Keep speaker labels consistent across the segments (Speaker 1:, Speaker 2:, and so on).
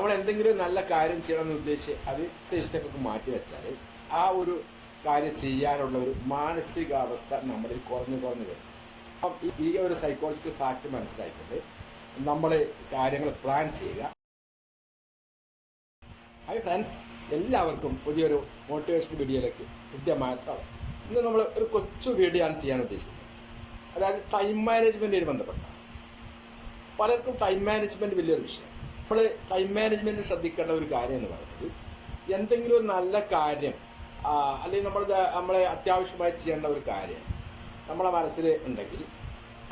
Speaker 1: നമ്മൾ എന്തെങ്കിലും നല്ല കാര്യം ചെയ്യണമെന്ന് ഉദ്ദേശിച്ച് അത് ഉദ്ദേശത്തേക്കൊക്കെ മാറ്റി വെച്ചാൽ ആ ഒരു കാര്യം ചെയ്യാനുള്ള ഒരു മാനസികാവസ്ഥ നമ്മളിൽ കുറഞ്ഞു കുറഞ്ഞു വരും. അപ്പം ഈ- ഒരു സൈക്കോളജിക്കൽ ഫാക്ട് മനസ്സിലാക്കിയിട്ട് നമ്മൾ കാര്യങ്ങൾ പ്ലാൻ ചെയ്യുക. ഹായ് ഫ്രണ്ട്സ് എല്ലാവർക്കും പുതിയൊരു മോട്ടിവേഷൻ വീഡിയോയിലേക്ക് കൃത്യമായ സ്വാഗതം. ഇന്ന് നമ്മൾ ഒരു കൊച്ചു വീഡിയോ ആണ് ചെയ്യാൻ ഉദ്ദേശിക്കുന്നത്. അതായത് ടൈം മാനേജ്മെന്റിന് ബന്ധപ്പെട്ട. പലർക്കും ടൈം മാനേജ്മെന്റ് വലിയൊരു വിഷയം. നമ്മൾ ടൈം മാനേജ്മെന്റ് ശ്രദ്ധിക്കേണ്ട ഒരു കാര്യം എന്ന് പറയുന്നത് എന്തെങ്കിലും ഒരു നല്ല കാര്യം അല്ലെങ്കിൽ നമ്മൾ നമ്മളെ അത്യാവശ്യമായി ചെയ്യേണ്ട ഒരു കാര്യം നമ്മളെ മനസ്സിൽ ഉണ്ടെങ്കിൽ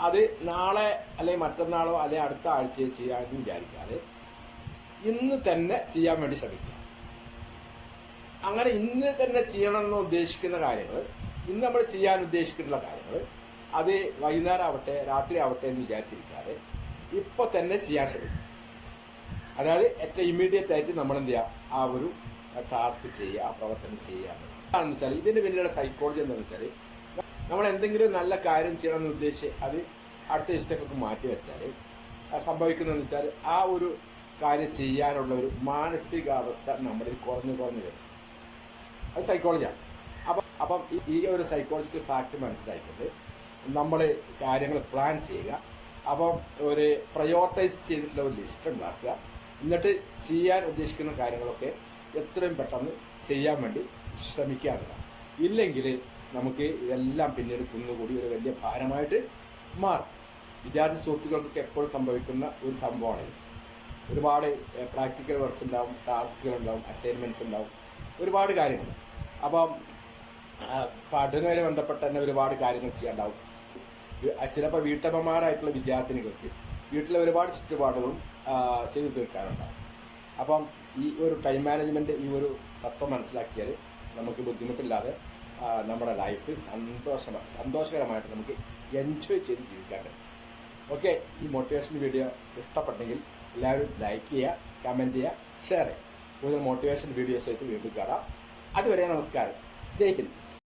Speaker 1: അത് നാളെ അല്ലെങ്കിൽ മറ്റന്നാളോ അല്ലെങ്കിൽ അടുത്ത ആഴ്ചയോ ചെയ്യാമെന്ന് വിചാരിക്കാതെ ഇന്ന് തന്നെ ചെയ്യാൻ വേണ്ടി ശ്രമിക്കുക. അങ്ങനെ ഇന്ന് തന്നെ ചെയ്യണമെന്ന് ഉദ്ദേശിക്കുന്ന കാര്യങ്ങൾ ഇന്ന് നമ്മൾ ചെയ്യാൻ ഉദ്ദേശിക്കുന്ന കാര്യങ്ങൾ അത് വൈകുന്നേരം ആവട്ടെ രാത്രി ആവട്ടെ എന്ന് വിചാരിച്ചിരിക്കാതെ ഇപ്പൊ തന്നെ ചെയ്യാൻ ശ്രമിക്കും അതായത് ഏറ്റവും ഇമ്മീഡിയറ്റ് ആയിട്ട് നമ്മൾ എന്ത് ചെയ്യുക ആ ഒരു ടാസ്ക് ചെയ്യുക ആ പ്രവർത്തനം ചെയ്യുക. എന്താണെന്ന് വെച്ചാൽ ഇതിന്റെ പിന്നിലുള്ള സൈക്കോളജി എന്താണെന്ന് വെച്ചാൽ നമ്മൾ എന്തെങ്കിലും നല്ല കാര്യം ചെയ്യണമെന്ന് ഉദ്ദേശിച്ച് അത് അടുത്ത ദിവസത്തേക്കൊക്കെ മാറ്റി വെച്ചാൽ സംഭവിക്കുന്നതെന്ന് വെച്ചാൽ ആ ഒരു കാര്യം ചെയ്യാനുള്ള ഒരു മാനസികാവസ്ഥ നമ്മളിൽ കുറഞ്ഞു കുറഞ്ഞു വരും. അത് സൈക്കോളജിയാണ് അപ്പം അപ്പം ഈ- ഈ ഒരു സൈക്കോളജിക്കൽ ഫാക്ട് മനസ്സിലാക്കിയിട്ട് നമ്മൾ കാര്യങ്ങൾ പ്ലാൻ ചെയ്യുക. അപ്പം ഒരു പ്രയോറിറ്റൈസ് ചെയ്തിട്ടുള്ള ഒരു ലിസ്റ്റ് ഉണ്ടാക്കുക. എന്നിട്ട് ചെയ്യാൻ ഉദ്ദേശിക്കുന്ന കാര്യങ്ങളൊക്കെ എത്രയും പെട്ടെന്ന് ചെയ്യാൻ വേണ്ടി ശ്രമിക്കാറില്ല. ഇല്ലെങ്കിൽ നമുക്ക് ഇതെല്ലാം പിന്നീട് കുന്നുകൂടി ഒരു വലിയ ഭാരമായിട്ട് മാറും. വിദ്യാർത്ഥി സുഹൃത്തുക്കൾക്കൊക്കെ എപ്പോഴും സംഭവിക്കുന്ന ഒരു സംഭവമാണ് ഒരുപാട് പ്രാക്ടിക്കൽ വർക്ക്സ് ഉണ്ടാവും ടാസ്കുകൾ ഉണ്ടാവും അസൈൻമെന്റ്സ് ഉണ്ടാവും ഒരുപാട് കാര്യങ്ങൾ. അപ്പം പഠനവുമായി ബന്ധപ്പെട്ട തന്നെ ഒരുപാട് കാര്യങ്ങൾ ചെയ്യാണ്ടാവും ചിലപ്പോൾ വീട്ടമ്മമാരായിട്ടുള്ള വിദ്യാർത്ഥിനികൾക്ക് വീട്ടിലെ ഒരുപാട് ചുറ്റുപാടുകളും ചെയ്തു തീർക്കാനുണ്ടാവും അപ്പം ഈ ഒരു ടൈം മാനേജ്മെന്റ് ഈ ഒരു തത്വം മനസ്സിലാക്കിയാൽ നമുക്ക് ബുദ്ധിമുട്ടില്ലാതെ നമ്മുടെ ലൈഫ് സന്തോഷം സന്തോഷകരമായിട്ട് നമുക്ക് എൻജോയ് ചെയ്ത് ജീവിക്കാൻ പറ്റും. ഓക്കെ ഈ മോട്ടിവേഷൻ വീഡിയോ ഇഷ്ടപ്പെട്ടെങ്കിൽ എല്ലാവരും ലൈക്ക് ചെയ്യുക കമന്റ് ചെയ്യുക ഷെയർ ചെയ്യുക. കൂടുതൽ മോട്ടിവേഷൻ വീഡിയോസ് ആയിട്ട് വീണ്ടും കാണാം. അതുവരെ നമസ്കാരം. ജയ് ഹിന്ദ്.